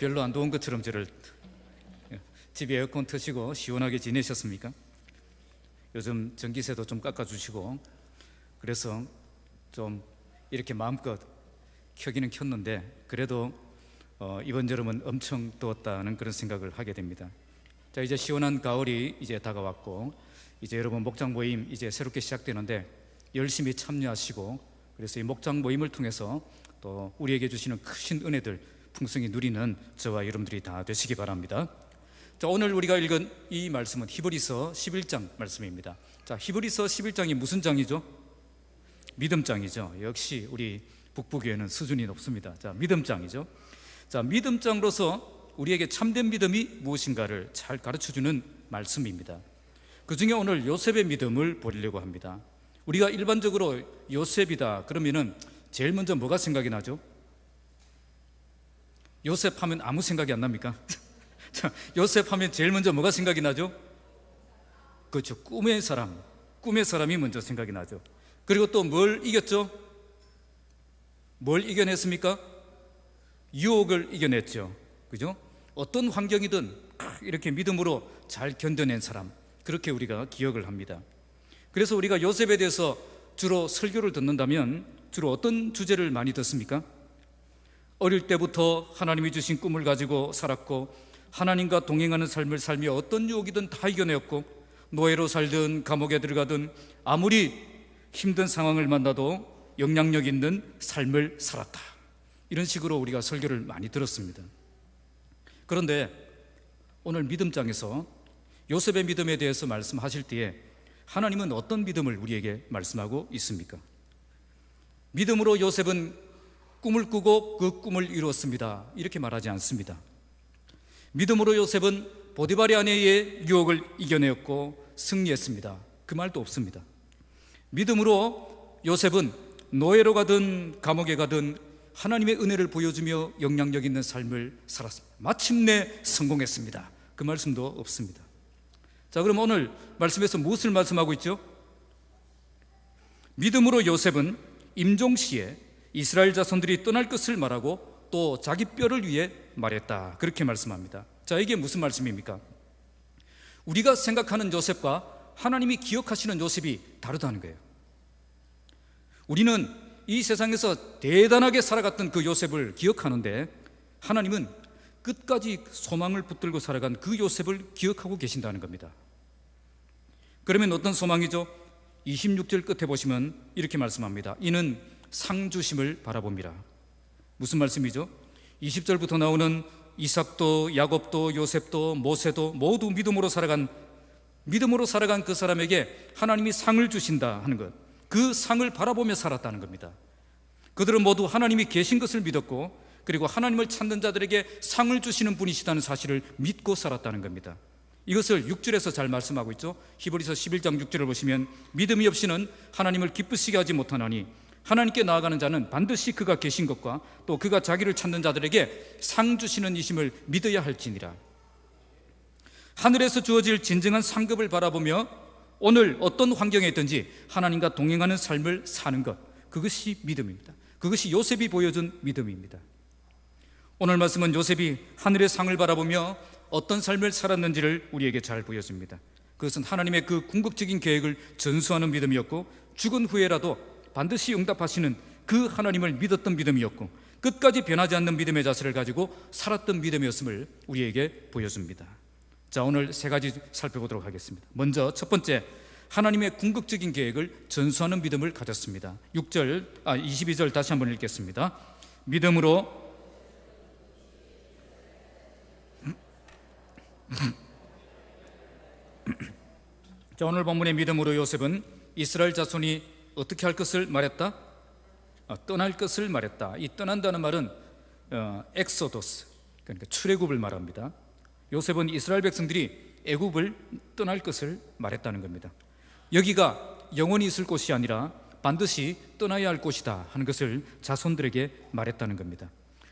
별로 안 더운 것처럼 저를 집에 에어컨 트시고 시원하게 지내셨습니까? 요즘 전기세도 좀 깎아주시고 그래서 좀 이렇게 마음껏 켜기는 켰는데 그래도 어, 이번 여름은 엄청 더웠다는 그런 생각을 하게 됩니다. 자 이제 시원한 가을이 이제 다가왔고 이제 여러분 목장 모임 이제 새롭게 시작되는데 열심히 참여하시고 그래서 이 목장 모임을 통해서 또 우리에게 주시는 크신 은혜들 풍성히 누리는 저와 여러분들이 다 되시기 바랍니다. 자, 오늘 우리가 읽은 이 말씀은 히브리서 11장 말씀입니다. 자, 히브리서 11장이 무슨 장이죠? 믿음장이죠. 역시 우리 북부교회는 수준이 높습니다. 자, 믿음장이죠. 자, 믿음장으로서 우리에게 참된 믿음이 무엇인가를 잘 가르쳐 주는 말씀입니다. 그 중에 오늘 요셉의 믿음을 보려고 합니다. 우리가 일반적으로 요셉이다 그러면은 제일 먼저 뭐가 생각이 나죠? 요셉 하면 아무 생각이 안 납니까? 자, 요셉 하면 제일 먼저 뭐가 생각이 나죠? 그렇죠. 꿈의 사람. 꿈의 사람이 먼저 생각이 나죠. 그리고 또 뭘 이겼죠? 뭘 이겨냈습니까? 유혹을 이겨냈죠. 그죠? 어떤 환경이든 이렇게 믿음으로 잘 견뎌낸 사람. 그렇게 우리가 기억을 합니다. 그래서 우리가 요셉에 대해서 주로 설교를 듣는다면 주로 어떤 주제를 많이 듣습니까? 어릴 때부터 하나님이 주신 꿈을 가지고 살았고 하나님과 동행하는 삶을 살며 어떤 유혹이든 다 이겨내었고 노예로 살든 감옥에 들어가든 아무리 힘든 상황을 만나도 영향력 있는 삶을 살았다. 이런 식으로 우리가 설교를 많이 들었습니다. 그런데 오늘 믿음장에서 요셉의 믿음에 대해서 말씀하실 때에 하나님은 어떤 믿음을 우리에게 말씀하고 있습니까? 믿음으로 요셉은 꿈을 꾸고 그 꿈을 이루었습니다. 이렇게 말하지 않습니다. 믿음으로 요셉은 보디발의 아내의 유혹을 이겨내었고 승리했습니다. 그 말도 없습니다. 믿음으로 요셉은 노예로 가든 감옥에 가든 하나님의 은혜를 보여주며 영향력 있는 삶을 살았습니다. 마침내 성공했습니다. 그 말씀도 없습니다. 자, 그럼 오늘 말씀에서 무엇을 말씀하고 있죠? 믿음으로 요셉은 임종 시에 이스라엘 자손들이 떠날 것을 말하고 또 자기 뼈를 위해 말했다. 그렇게 말씀합니다. 자, 이게 무슨 말씀입니까? 우리가 생각하는 요셉과 하나님이 기억하시는 요셉이 다르다는 거예요. 우리는 이 세상에서 대단하게 살아갔던 그 요셉을 기억하는데 하나님은 끝까지 소망을 붙들고 살아간 그 요셉을 기억하고 계신다는 겁니다. 그러면 어떤 소망이죠? 26절 끝에 보시면 이렇게 말씀합니다. 이는 상주심을 바라봅니다. 무슨 말씀이죠? 20절부터 나오는 이삭도 야곱도 요셉도 모세도 모두 믿음으로 살아간 믿음으로 살아간 그 사람에게 하나님이 상을 주신다 하는 것. 그 상을 바라보며 살았다는 겁니다. 그들은 모두 하나님이 계신 것을 믿었고 그리고 하나님을 찾는 자들에게 상을 주시는 분이시다는 사실을 믿고 살았다는 겁니다. 이것을 6절에서 잘 말씀하고 있죠. 히브리서 11장 6절을 보시면 믿음이 없이는 하나님을 기쁘시게 하지 못하나니 하나님께 나아가는 자는 반드시 그가 계신 것과 또 그가 자기를 찾는 자들에게 상 주시는 이심을 믿어야 할지니라. 하늘에서 주어질 진정한 상급을 바라보며 오늘 어떤 환경에 있든지 하나님과 동행하는 삶을 사는 것 그것이 믿음입니다. 그것이 요셉이 보여준 믿음입니다. 오늘 말씀은 요셉이 하늘의 상을 바라보며 어떤 삶을 살았는지를 우리에게 잘 보여줍니다. 그것은 하나님의 그 궁극적인 계획을 전수하는 믿음이었고 죽은 후에라도 반드시 응답하시는 그 하나님을 믿었던 믿음이었고 끝까지 변하지 않는 믿음의 자세를 가지고 살았던 믿음이었음을 우리에게 보여줍니다. 자, 오늘 세 가지 살펴보도록 하겠습니다. 먼저 첫 번째 하나님의 궁극적인 계획을 전수하는 믿음을 가졌습니다. 6절 아 22절 다시 한번 읽겠습니다. 믿음으로 자, 오늘 본문의 믿음으로 요셉은 이스라엘 자손이 어떻게 할 것을 말했다? 어, 떠날 것을 말했다. 이 떠난다는 말은 어, 엑소도스 그러니까 출애굽을 말합니다. 요셉은 이스라엘 백성들이 애굽을 떠날 것을 말했다는 겁니다. 여기가 영원히 있을 곳이 아니라 반드시 떠나야 할 곳이다 하는 것을 자손들에게 말했다는 겁니다.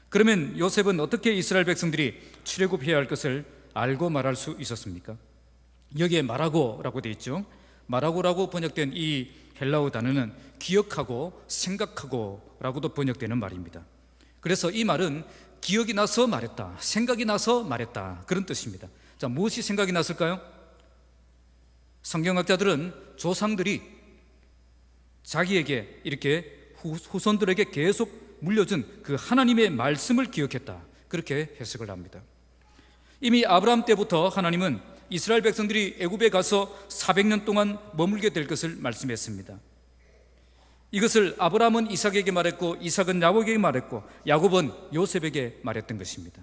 그러면 요셉은 어떻게 이스라엘 백성들이 출애굽해야 할 것을 알고 말할 수 있었습니까? 여기에 말하고라고 되어 있죠. 말하고라고 번역된 이 헬라어 단어는 기억하고 생각하고 라고도 번역되는 말입니다. 그래서 이 말은 기억이 나서 말했다. 생각이 나서 말했다. 그런 뜻입니다. 자, 무엇이 생각이 났을까요? 성경학자들은 조상들이 자기에게 이렇게 후, 후손들에게 계속 물려준 그 하나님의 말씀을 기억했다. 그렇게 해석을 합니다. 이미 아브라함 때부터 하나님은 이스라엘 백성들이 애굽에 가서 400년 동안 머물게 될 것을 말씀했습니다. 이것을 아브라함은 이삭에게 말했고 이삭은 야곱에게 말했고 야곱은 요셉에게 말했던 것입니다.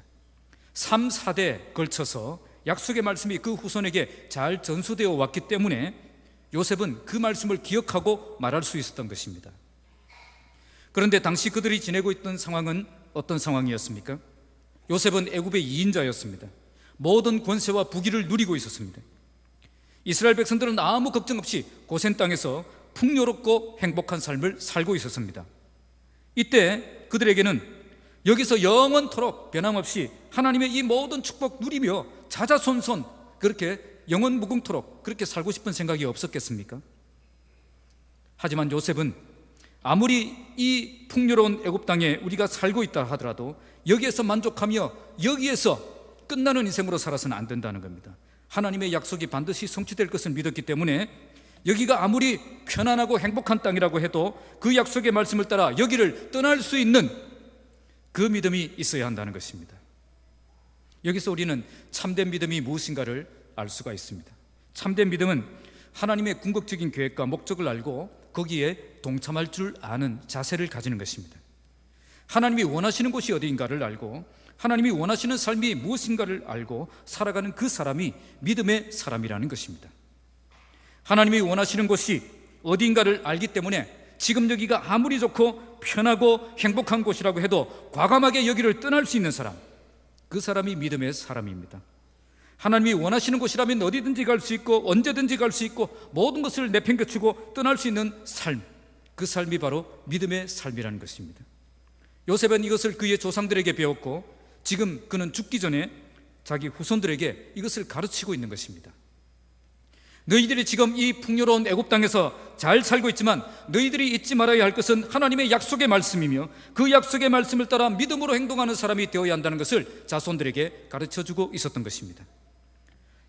3, 4대 걸쳐서 약속의 말씀이 그 후손에게 잘 전수되어 왔기 때문에 요셉은 그 말씀을 기억하고 말할 수 있었던 것입니다. 그런데 당시 그들이 지내고 있던 상황은 어떤 상황이었습니까? 요셉은 애굽의 2인자였습니다. 모든 권세와 부귀를 누리고 있었습니다. 이스라엘 백성들은 아무 걱정 없이 고센 땅에서 풍요롭고 행복한 삶을 살고 있었습니다. 이때 그들에게는 여기서 영원토록 변함없이 하나님의 이 모든 축복 누리며 자자손손 그렇게 영원 무궁토록 그렇게 살고 싶은 생각이 없었겠습니까? 하지만 요셉은 아무리 이 풍요로운 애굽 땅에 우리가 살고 있다 하더라도 여기에서 만족하며 여기에서 끝나는 인생으로 살아서는 안 된다는 겁니다. 하나님의 약속이 반드시 성취될 것을 믿었기 때문에 여기가 아무리 편안하고 행복한 땅이라고 해도 그 약속의 말씀을 따라 여기를 떠날 수 있는 그 믿음이 있어야 한다는 것입니다. 여기서 우리는 참된 믿음이 무엇인가를 알 수가 있습니다. 참된 믿음은 하나님의 궁극적인 계획과 목적을 알고 거기에 동참할 줄 아는 자세를 가지는 것입니다. 하나님이 원하시는 곳이 어디인가를 알고 하나님이 원하시는 삶이 무엇인가를 알고 살아가는 그 사람이 믿음의 사람이라는 것입니다. 하나님이 원하시는 곳이 어디인가를 알기 때문에 지금 여기가 아무리 좋고 편하고 행복한 곳이라고 해도 과감하게 여기를 떠날 수 있는 사람, 그 사람이 믿음의 사람입니다. 하나님이 원하시는 곳이라면 어디든지 갈 수 있고 언제든지 갈 수 있고 모든 것을 내팽개치고 떠날 수 있는 삶, 그 삶이 바로 믿음의 삶이라는 것입니다. 요셉은 이것을 그의 조상들에게 배웠고 지금 그는 죽기 전에 자기 후손들에게 이것을 가르치고 있는 것입니다. 너희들이 지금 이 풍요로운 애굽 땅에서 잘 살고 있지만 너희들이 잊지 말아야 할 것은 하나님의 약속의 말씀이며 그 약속의 말씀을 따라 믿음으로 행동하는 사람이 되어야 한다는 것을 자손들에게 가르쳐 주고 있었던 것입니다.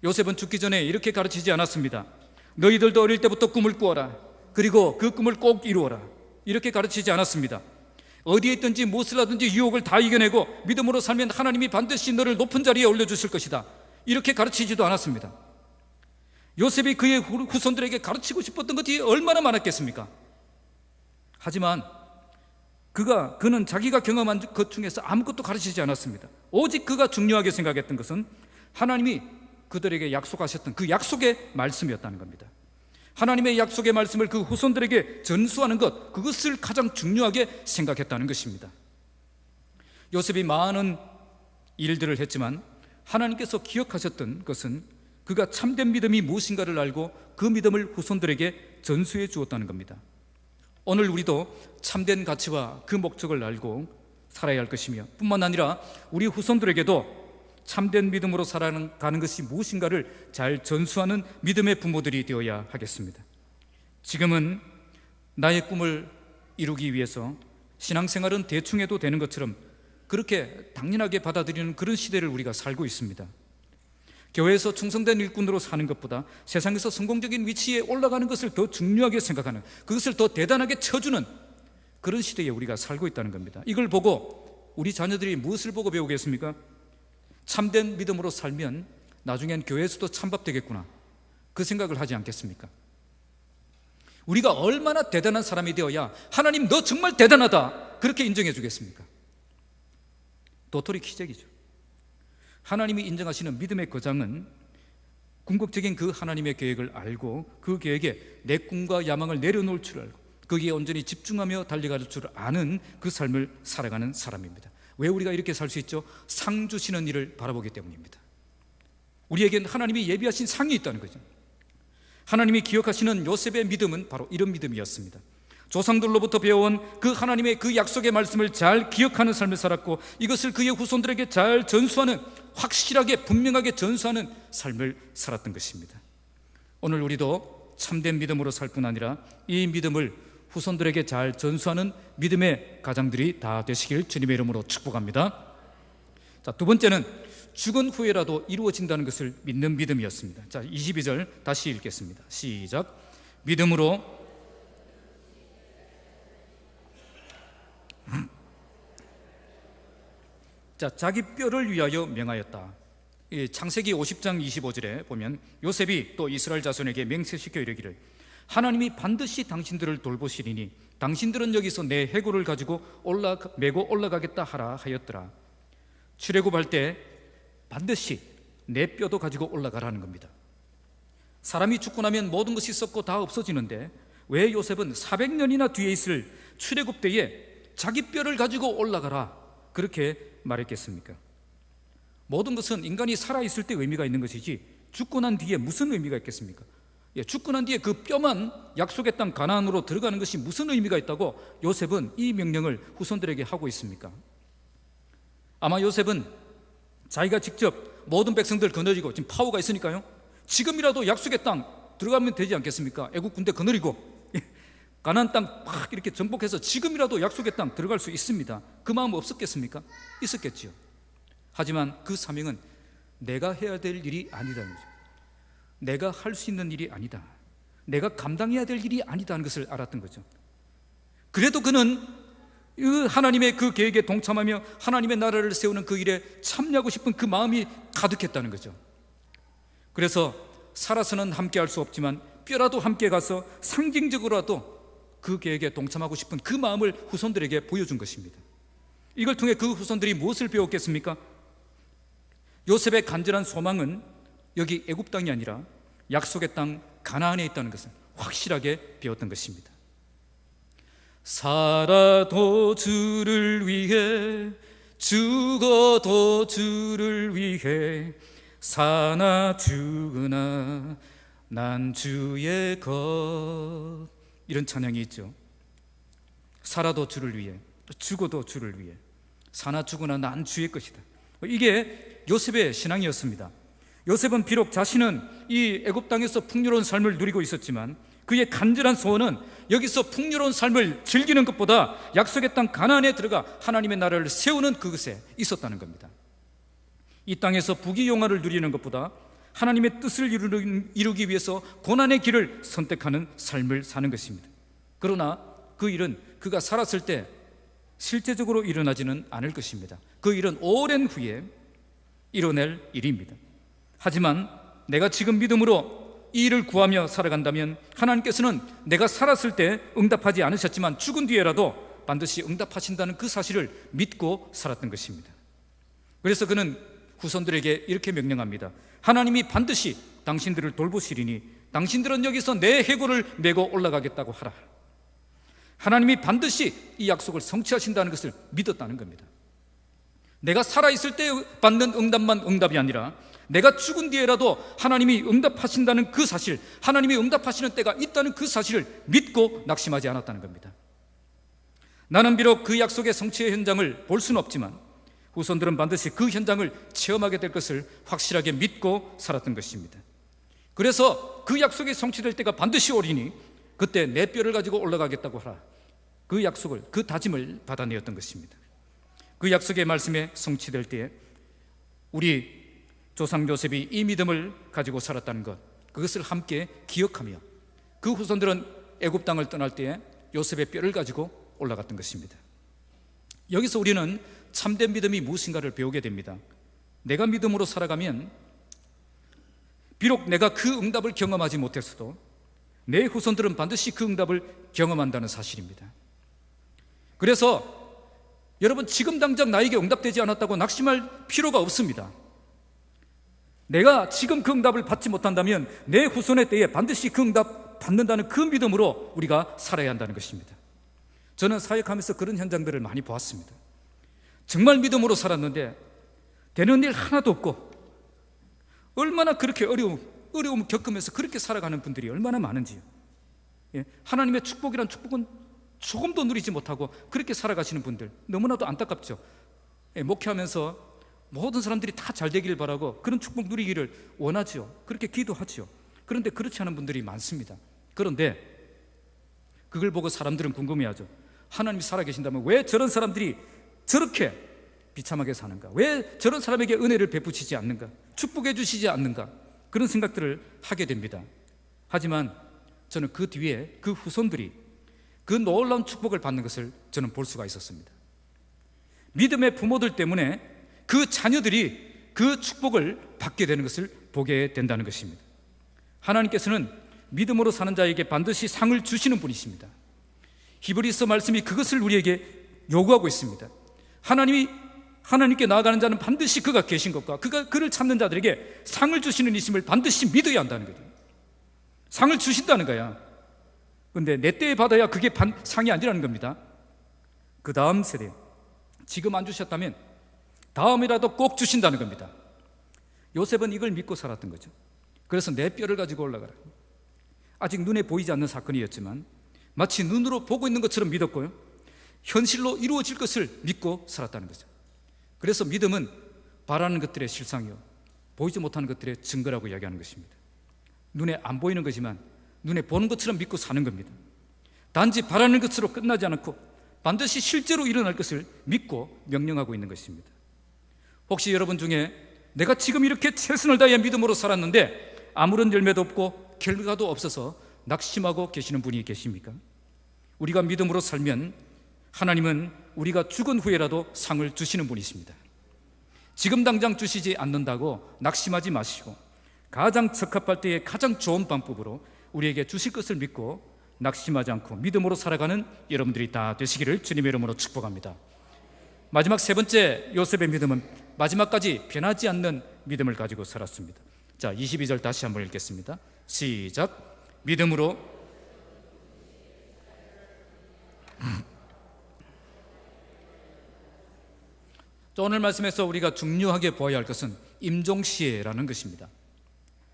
요셉은 죽기 전에 이렇게 가르치지 않았습니다. 너희들도 어릴 때부터 꿈을 꾸어라. 그리고 그 꿈을 꼭 이루어라. 이렇게 가르치지 않았습니다. 어디에 있든지 무엇을 하든지 유혹을 다 이겨내고 믿음으로 살면 하나님이 반드시 너를 높은 자리에 올려주실 것이다. 이렇게 가르치지도 않았습니다. 요셉이 그의 후손들에게 가르치고 싶었던 것이 얼마나 많았겠습니까? 하지만 그가 그는 자기가 경험한 것 중에서 아무것도 가르치지 않았습니다. 오직 그가 중요하게 생각했던 것은 하나님이 그들에게 약속하셨던 그 약속의 말씀이었다는 겁니다. 하나님의 약속의 말씀을 그 후손들에게 전수하는 것, 그것을 가장 중요하게 생각했다는 것입니다. 요셉이 많은 일들을 했지만 하나님께서 기억하셨던 것은 그가 참된 믿음이 무엇인가를 알고 그 믿음을 후손들에게 전수해 주었다는 겁니다. 오늘 우리도 참된 가치와 그 목적을 알고 살아야 할 것이며 뿐만 아니라 우리 후손들에게도 참된 믿음으로 살아가는 것이 무엇인가를 잘 전수하는 믿음의 부모들이 되어야 하겠습니다. 지금은 나의 꿈을 이루기 위해서 신앙생활은 대충 해도 되는 것처럼 그렇게 당연하게 받아들이는 그런 시대를 우리가 살고 있습니다. 교회에서 충성된 일꾼으로 사는 것보다 세상에서 성공적인 위치에 올라가는 것을 더 중요하게 생각하는 그것을 더 대단하게 쳐주는 그런 시대에 우리가 살고 있다는 겁니다. 이걸 보고 우리 자녀들이 무엇을 보고 배우겠습니까? 참된 믿음으로 살면 나중엔 교회에서도 참밥 되겠구나. 그 생각을 하지 않겠습니까? 우리가 얼마나 대단한 사람이 되어야 하나님 너 정말 대단하다. 그렇게 인정해 주겠습니까? 도토리 키재기죠. 하나님이 인정하시는 믿음의 거장은 궁극적인 그 하나님의 계획을 알고 그 계획에 내 꿈과 야망을 내려놓을 줄 알고 거기에 온전히 집중하며 달려갈 줄 아는 그 삶을 살아가는 사람입니다. 왜 우리가 이렇게 살 수 있죠? 상 주시는 일을 바라보기 때문입니다. 우리에겐 하나님이 예비하신 상이 있다는 거죠. 하나님이 기억하시는 요셉의 믿음은 바로 이런 믿음이었습니다. 조상들로부터 배워온 그 하나님의 그 약속의 말씀을 잘 기억하는 삶을 살았고 이것을 그의 후손들에게 잘 전수하는 확실하게 분명하게 전수하는 삶을 살았던 것입니다. 오늘 우리도 참된 믿음으로 살 뿐 아니라 이 믿음을 후손들에게 잘 전수하는 믿음의 가장들이 다 되시길 주님의 이름으로 축복합니다. 자, 두 번째는 죽은 후에라도 이루어진다는 것을 믿는 믿음이었습니다. 자, 22절 다시 읽겠습니다. 시작. 믿음으로 자, 자기 뼈를 위하여 명하였다. 이 창세기 50장 25절에 보면 요셉이 또 이스라엘 자손에게 맹세시켜 이르기를 하나님이 반드시 당신들을 돌보시리니 당신들은 여기서 내 해골을 가지고 올라 메고 올라가겠다 하라 하였더라. 출애굽할 때 반드시 내 뼈도 가지고 올라가라는 겁니다. 사람이 죽고 나면 모든 것이 썩고 다 없어지는데 왜 요셉은 400년이나 뒤에 있을 출애굽 때에 자기 뼈를 가지고 올라가라 그렇게 말했겠습니까? 모든 것은 인간이 살아 있을 때 의미가 있는 것이지 죽고 난 뒤에 무슨 의미가 있겠습니까? 예, 죽고 난 뒤에 그 뼈만 약속의 땅 가나안으로 들어가는 것이 무슨 의미가 있다고 요셉은 이 명령을 후손들에게 하고 있습니까? 아마 요셉은 자기가 직접 모든 백성들 거느리고 지금 파워가 있으니까요. 지금이라도 약속의 땅 들어가면 되지 않겠습니까? 애국 군대 거느리고 예, 가나안 땅 팍 이렇게 정복해서 지금이라도 약속의 땅 들어갈 수 있습니다. 그 마음 없었겠습니까? 있었겠지요. 하지만 그 사명은 내가 해야 될 일이 아니다는 거죠. 내가 할 수 있는 일이 아니다. 내가 감당해야 될 일이 아니다는 것을 알았던 거죠. 그래도 그는 그 하나님의 그 계획에 동참하며 하나님의 나라를 세우는 그 일에 참여하고 싶은 그 마음이 가득했다는 거죠. 그래서 살아서는 함께 할 수 없지만 뼈라도 함께 가서 상징적으로라도 그 계획에 동참하고 싶은 그 마음을 후손들에게 보여준 것입니다. 이걸 통해 그 후손들이 무엇을 배웠겠습니까? 요셉의 간절한 소망은 여기 애굽 땅이 아니라 약속의 땅 가나안에 있다는 것을 확실하게 배웠던 것입니다. 살아도 주를 위해 죽어도 주를 위해 사나 죽으나 난 주의 것 이런 찬양이 있죠. 살아도 주를 위해 죽어도 주를 위해 사나 죽으나 난 주의 것이다. 이게 요셉의 신앙이었습니다. 요셉은 비록 자신은 이 애굽 땅에서 풍요로운 삶을 누리고 있었지만 그의 간절한 소원은 여기서 풍요로운 삶을 즐기는 것보다 약속의 땅 가나안에 들어가 하나님의 나라를 세우는 그것에 있었다는 겁니다. 이 땅에서 부귀영화를 누리는 것보다 하나님의 뜻을 이루기 위해서 고난의 길을 선택하는 삶을 사는 것입니다. 그러나 그 일은 그가 살았을 때 실제적으로 일어나지는 않을 것입니다. 그 일은 오랜 후에 이뤄낼 일입니다. 하지만 내가 지금 믿음으로 이 일을 구하며 살아간다면 하나님께서는 내가 살았을 때 응답하지 않으셨지만 죽은 뒤에라도 반드시 응답하신다는 그 사실을 믿고 살았던 것입니다. 그래서 그는 후손들에게 이렇게 명령합니다. 하나님이 반드시 당신들을 돌보시리니 당신들은 여기서 내 해골을 메고 올라가겠다고 하라. 하나님이 반드시 이 약속을 성취하신다는 것을 믿었다는 겁니다. 내가 살아있을 때 받는 응답만 응답이 아니라 내가 죽은 뒤에라도 하나님이 응답하신다는 그 사실, 하나님이 응답하시는 때가 있다는 그 사실을 믿고 낙심하지 않았다는 겁니다. 나는 비록 그 약속의 성취의 현장을 볼 수는 없지만 후손들은 반드시 그 현장을 체험하게 될 것을 확실하게 믿고 살았던 것입니다. 그래서 그 약속이 성취될 때가 반드시 오리니 그때 내 뼈를 가지고 올라가겠다고 하라. 그 약속을, 그 다짐을 받아내었던 것입니다. 그 약속의 말씀에 성취될 때에 우리 조상 요셉이 이 믿음을 가지고 살았다는 것 그것을 함께 기억하며 그 후손들은 애굽 땅을 떠날 때에 요셉의 뼈를 가지고 올라갔던 것입니다. 여기서 우리는 참된 믿음이 무엇인가를 배우게 됩니다. 내가 믿음으로 살아가면 비록 내가 그 응답을 경험하지 못했어도 내 후손들은 반드시 그 응답을 경험한다는 사실입니다. 그래서 여러분 지금 당장 나에게 응답되지 않았다고 낙심할 필요가 없습니다. 내가 지금 그 응답을 받지 못한다면 내 후손의 때에 반드시 그 응답 받는다는 그 믿음으로 우리가 살아야 한다는 것입니다. 저는 사역하면서 그런 현장들을 많이 보았습니다. 정말 믿음으로 살았는데 되는 일 하나도 없고 얼마나 그렇게 어려움, 어려움을 겪으면서 그렇게 살아가는 분들이 얼마나 많은지요. 예, 하나님의 축복이란 축복은 조금도 누리지 못하고 그렇게 살아가시는 분들 너무나도 안타깝죠. 예, 목회하면서 모든 사람들이 다 잘 되기를 바라고 그런 축복 누리기를 원하죠. 그렇게 기도하죠. 그런데 그렇지 않은 분들이 많습니다. 그런데 그걸 보고 사람들은 궁금해하죠. 하나님이 살아계신다면 왜 저런 사람들이 저렇게 비참하게 사는가? 왜 저런 사람에게 은혜를 베푸시지 않는가? 축복해 주시지 않는가? 그런 생각들을 하게 됩니다. 하지만 저는 그 뒤에 그 후손들이 그 놀라운 축복을 받는 것을 저는 볼 수가 있었습니다. 믿음의 부모들 때문에 그 자녀들이 그 축복을 받게 되는 것을 보게 된다는 것입니다. 하나님께서는 믿음으로 사는 자에게 반드시 상을 주시는 분이십니다. 히브리서 말씀이 그것을 우리에게 요구하고 있습니다. 하나님이 하나님께 나아가는 자는 반드시 그가 계신 것과 그가 그를 찾는 자들에게 상을 주시는 이심을 반드시 믿어야 한다는 거죠. 상을 주신다는 거야. 근데 내 때에 받아야 그게 반, 상이 아니라는 겁니다. 그 다음 세대 지금 안 주셨다면 다음이라도 꼭 주신다는 겁니다. 요셉은 이걸 믿고 살았던 거죠. 그래서 내 뼈를 가지고 올라가라. 아직 눈에 보이지 않는 사건이었지만 마치 눈으로 보고 있는 것처럼 믿었고요. 현실로 이루어질 것을 믿고 살았다는 거죠. 그래서 믿음은 바라는 것들의 실상이요. 보이지 못하는 것들의 증거라고 이야기하는 것입니다. 눈에 안 보이는 거지만 눈에 보는 것처럼 믿고 사는 겁니다. 단지 바라는 것으로 끝나지 않고 반드시 실제로 일어날 것을 믿고 명령하고 있는 것입니다. 혹시 여러분 중에 내가 지금 이렇게 최선을 다해 믿음으로 살았는데 아무런 열매도 없고 결과도 없어서 낙심하고 계시는 분이 계십니까? 우리가 믿음으로 살면 하나님은 우리가 죽은 후에라도 상을 주시는 분이십니다. 지금 당장 주시지 않는다고 낙심하지 마시고 가장 적합할 때에 가장 좋은 방법으로 우리에게 주실 것을 믿고 낙심하지 않고 믿음으로 살아가는 여러분들이 다 되시기를 주님의 이름으로 축복합니다. 마지막 세 번째 요셉의 믿음은 마지막까지 변하지 않는 믿음을 가지고 살았습니다. 자, 22절 다시 한번 읽겠습니다. 시작. 믿음으로 또 오늘 말씀에서 우리가 중요하게 보아야 할 것은 임종시에라는 것입니다.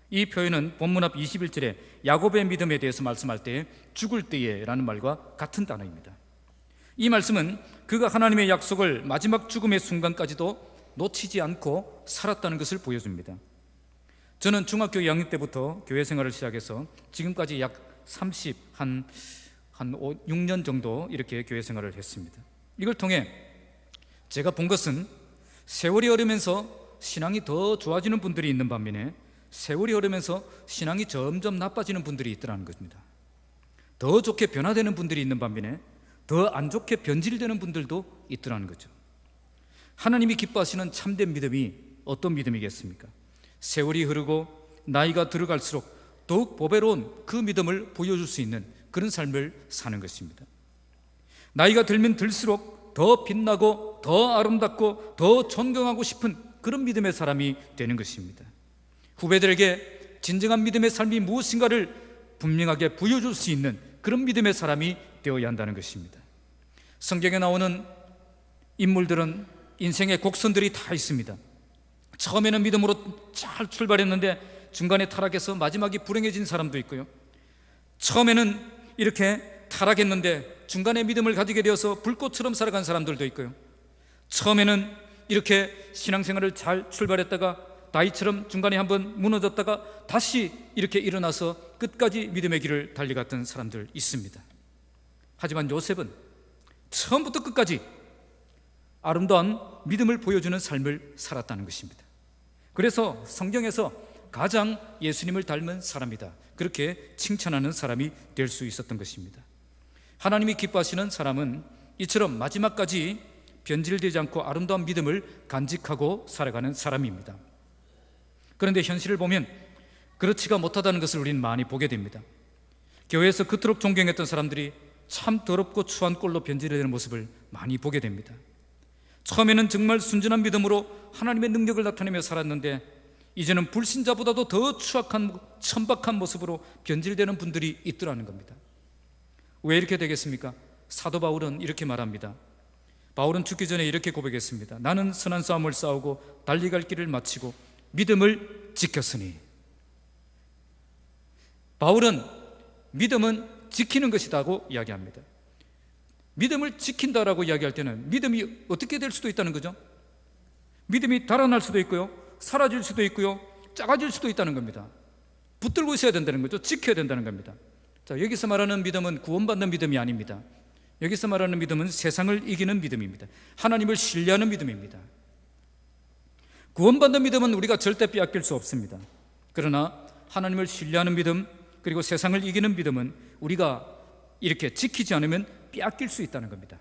이 표현은 본문 앞 21절에 야곱의 믿음에 대해서 말씀할 때 죽을 때에라는 말과 같은 단어입니다. 이 말씀은 그가 하나님의 약속을 마지막 죽음의 순간까지도 놓치지 않고 살았다는 것을 보여줍니다. 저는 중학교 2학년 때부터 교회 생활을 시작해서 지금까지 약 30, 한, 한 5, 6년 정도 이렇게 교회 생활을 했습니다. 이걸 통해 제가 본 것은 세월이 흐르면서 신앙이 더 좋아지는 분들이 있는 반면에 세월이 흐르면서 신앙이 점점 나빠지는 분들이 있더라는 것입니다. 더 좋게 변화되는 분들이 있는 반면에 더 안 좋게 변질되는 분들도 있더라는 거죠. 하나님이 기뻐하시는 참된 믿음이 어떤 믿음이겠습니까? 세월이 흐르고 나이가 들어갈수록 더욱 보배로운 그 믿음을 보여줄 수 있는 그런 삶을 사는 것입니다. 나이가 들면 들수록 더 빛나고 더 아름답고 더 존경하고 싶은 그런 믿음의 사람이 되는 것입니다. 후배들에게 진정한 믿음의 삶이 무엇인가를 분명하게 보여줄 수 있는 그런 믿음의 사람이 되어야 한다는 것입니다. 성경에 나오는 인물들은 인생의 곡선들이 다 있습니다. 처음에는 믿음으로 잘 출발했는데 중간에 타락해서 마지막이 불행해진 사람도 있고요. 처음에는 이렇게 타락했는데 중간에 믿음을 가지게 되어서 불꽃처럼 살아간 사람들도 있고요. 처음에는 이렇게 신앙생활을 잘 출발했다가 다이처럼 중간에 한번 무너졌다가 다시 이렇게 일어나서 끝까지 믿음의 길을 달려갔던 사람들 있습니다. 하지만 요셉은 처음부터 끝까지 아름다운 믿음을 보여주는 삶을 살았다는 것입니다. 그래서 성경에서 가장 예수님을 닮은 사람이다. 그렇게 칭찬하는 사람이 될 수 있었던 것입니다. 하나님이 기뻐하시는 사람은 이처럼 마지막까지 변질되지 않고 아름다운 믿음을 간직하고 살아가는 사람입니다. 그런데 현실을 보면 그렇지가 못하다는 것을 우리는 많이 보게 됩니다. 교회에서 그토록 존경했던 사람들이 참 더럽고 추한 꼴로 변질되는 모습을 많이 보게 됩니다. 처음에는 정말 순전한 믿음으로 하나님의 능력을 나타내며 살았는데 이제는 불신자보다도 더 추악한 천박한 모습으로 변질되는 분들이 있더라는 겁니다. 왜 이렇게 되겠습니까? 사도 바울은 이렇게 말합니다. 바울은 죽기 전에 이렇게 고백했습니다. 나는 선한 싸움을 싸우고 달리 갈 길을 마치고 믿음을 지켰으니 바울은 믿음은 지키는 것이다고 이야기합니다. 믿음을 지킨다라고 이야기할 때는 믿음이 어떻게 될 수도 있다는 거죠. 믿음이 달아날 수도 있고요. 사라질 수도 있고요. 작아질 수도 있다는 겁니다. 붙들고 있어야 된다는 거죠. 지켜야 된다는 겁니다. 자, 여기서 말하는 믿음은 구원받는 믿음이 아닙니다. 여기서 말하는 믿음은 세상을 이기는 믿음입니다. 하나님을 신뢰하는 믿음입니다. 구원받는 믿음은 우리가 절대 빼앗길 수 없습니다. 그러나 하나님을 신뢰하는 믿음 그리고 세상을 이기는 믿음은 우리가 이렇게 지키지 않으면 빼앗길 수 있다는 겁니다.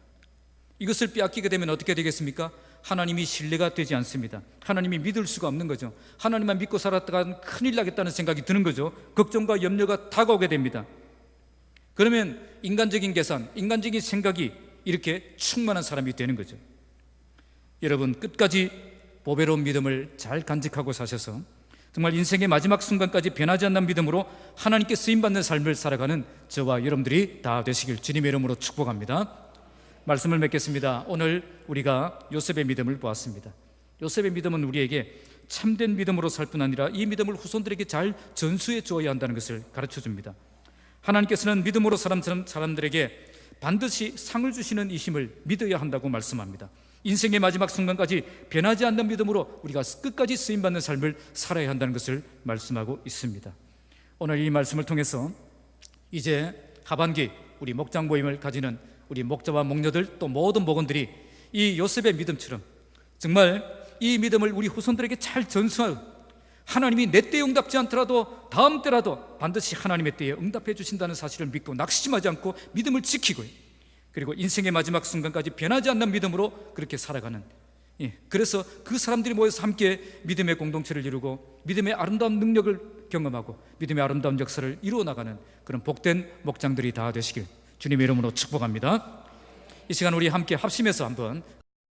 이것을 빼앗기게 되면 어떻게 되겠습니까? 하나님이 신뢰가 되지 않습니다. 하나님이 믿을 수가 없는 거죠. 하나님만 믿고 살았다가 큰일 나겠다는 생각이 드는 거죠. 걱정과 염려가 다가오게 됩니다. 그러면 인간적인 계산, 인간적인 생각이 이렇게 충만한 사람이 되는 거죠. 여러분 끝까지 보배로운 믿음을 잘 간직하고 사셔서 정말 인생의 마지막 순간까지 변하지 않는 믿음으로 하나님께 쓰임 받는 삶을 살아가는 저와 여러분들이 다 되시길 주님의 이름으로 축복합니다. 말씀을 맺겠습니다. 오늘 우리가 요셉의 믿음을 보았습니다. 요셉의 믿음은 우리에게 참된 믿음으로 살 뿐 아니라 이 믿음을 후손들에게 잘 전수해 주어야 한다는 것을 가르쳐 줍니다. 하나님께서는 믿음으로 사람 사람들에게 반드시 상을 주시는 이심을 믿어야 한다고 말씀합니다. 인생의 마지막 순간까지 변하지 않는 믿음으로 우리가 끝까지 쓰임 받는 삶을 살아야 한다는 것을 말씀하고 있습니다. 오늘 이 말씀을 통해서 이제 하반기 우리 목장 모임을 가지는 우리 목자와 목녀들 또 모든 목원들이 이 요셉의 믿음처럼 정말 이 믿음을 우리 후손들에게 잘 전수하여 하나님이 내 때에 응답지 않더라도 다음 때라도 반드시 하나님의 때에 응답해 주신다는 사실을 믿고 낙심하지 않고 믿음을 지키고요. 그리고 인생의 마지막 순간까지 변하지 않는 믿음으로 그렇게 살아가는 예, 그래서 그 사람들이 모여서 함께 믿음의 공동체를 이루고 믿음의 아름다운 능력을 경험하고 믿음의 아름다운 역사를 이루어 나가는 그런 복된 목장들이 다 되시길 주님의 이름으로 축복합니다. 이 시간 우리 함께 합심해서 한번